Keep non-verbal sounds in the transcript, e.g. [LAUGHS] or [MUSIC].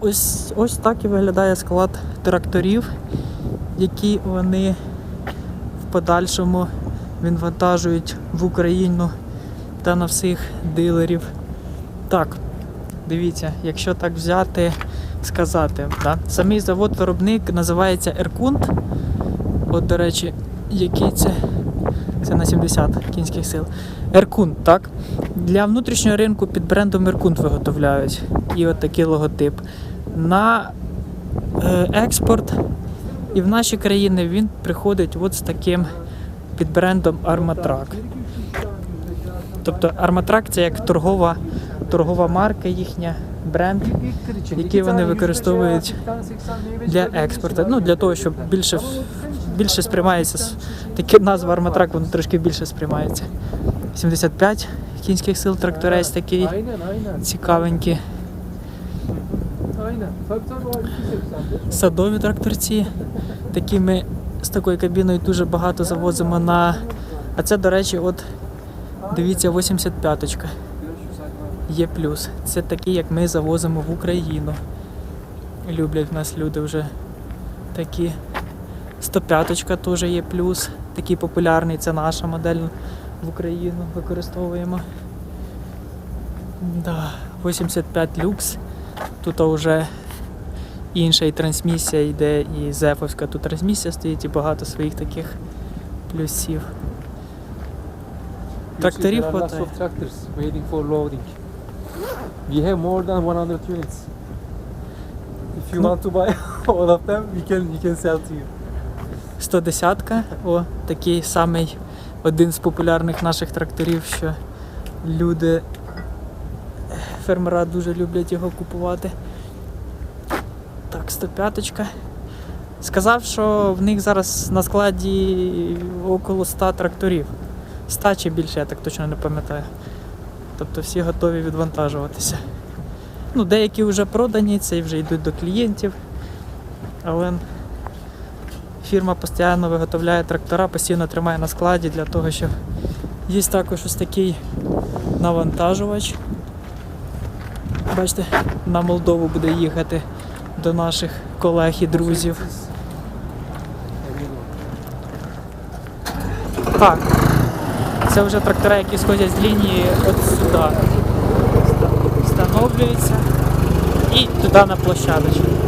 ось, ось так і виглядає склад тракторів, які вони в подальшому відвантажують в Україну та на всіх дилерів. Так, дивіться, якщо так взяти, сказати, да? самий завод-виробник називається Еркунт. От, до речі, який це? Це на 70 кінських сил. Еркунт, так? Для внутрішнього ринку під брендом Еркунт виготовляють. І от такий логотип. На е, експорт і в наші країни він приходить от з таким під брендом Armatrack. Тобто Armatrack це як торгова, торгова марка їхня, бренд, який вони використовують для експорту. Ну, для того, щоб більше, більше сприймається. Таке назва Armatrack, воно трошки більше сприймається. 75 кінських сил тракторець такий цікавенький. Садові тракторці. Такі ми з такою кабіною дуже багато завозимо на. А це, до речі, от дивіться, 85-ка. Є плюс. Це такі, як ми завозимо в Україну. Люблять в нас люди вже такі. 105-ка теж є плюс. Такий популярний, це наша модель в Україну використовуємо. Да, 85 люкс. Тут вже інша і трансмісія йде, і зефовська тут трансмісія стоїть, і багато своїх таких плюсів. Тракторів хватає. We have more than 100 units. If you want to buy [LAUGHS] all of them, we can we can sell to you. 110-ка, о, такий самий один з популярних наших тракторів, що люди, фермера дуже люблять його купувати. Так, 105-ка. Сказав, що в них зараз на складі около 100 тракторів. 100 чи більше, я так точно не пам'ятаю. Тобто всі готові відвантажуватися. Ну, деякі вже продані, це вже йдуть до клієнтів. Але фірма постійно виготовляє трактора, постійно тримає на складі для того, щоб є також ось такий навантажувач. Бачите, на Молдову буде їхати до наших колег і друзів. Так, це вже трактора, які сходять з лінії от сюди. Встановлюються і туди на площадочку.